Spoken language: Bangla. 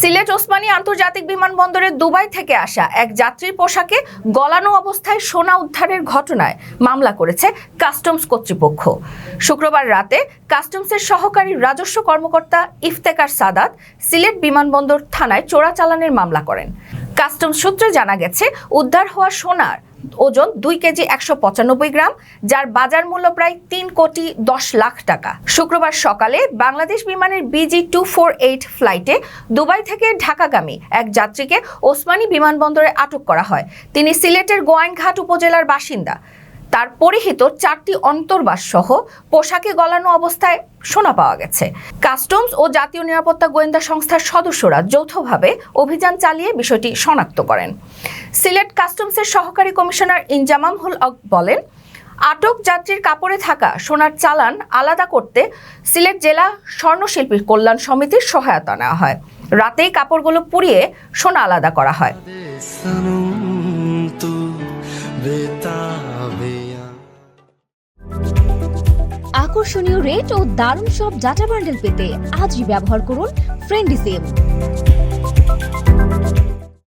সিলেট ওসমানী আন্তর্জাতিক বিমানবন্দরে দুবাই থেকে আসা এক যাত্রীর পোশাকে গলানো অবস্থায় সোনা উদ্ধারের ঘটনায় মামলা করেছে কাস্টমস কর্তৃপক্ষ। শুক্রবার রাতে কাস্টমসের সহকারী রাজস্ব কর্মকর্তা ইফতেকার সাদাত সিলেট বিমানবন্দর থানায় চোরাচালানের মামলা করেন। কাস্টমস সূত্রে জানা গেছে, উদ্ধার হওয়া সোনার ওজন দুই কেজি একশো পঁচানব্বই গ্রাম, যার বাজার মূল্য প্রায় তিন কোটি দশ লাখ টাকা। শুক্রবার সকালে বাংলাদেশ বিমানের বিজি টু ফোর এইট ফ্লাইটে দুবাই থেকে ঢাকাগামী এক যাত্রীকে ওসমানী বিমানবন্দরে আটক করা হয়। তিনি সিলেটের গোয়াইনঘাট উপজেলার বাসিন্দা। তার পরিহিত চারটি অন্তর্বাস সহ পোশাকে গলানো অবস্থায় সোনা পাওয়া গেছে। কাস্টমস ও জাতীয় নিরাপত্তা গোয়েন্দা সংস্থার সদস্যরা যৌথভাবে অভিযান চালিয়ে বিষয়টি শনাক্ত করেন। সিলেট কাস্টমসের সহকারী কমিশনার ইনজামাম হুল হক বলেন আটক যাত্রীর কাপড়ে থাকা সোনার চালান আলাদা করতে সিলেট জেলা স্বর্ণশিল্পী কল্যাণ সমিতির সহায়তা নেওয়া হয়। রাতেই কাপড়গুলো পুড়িয়ে সোনা আলাদা করা হয়। আকর্ষণীয় রেট ও দারুণ সব ডাটা বান্ডেল পেতে আজই ব্যবহার করুন ফ্রেন্ডিসিম।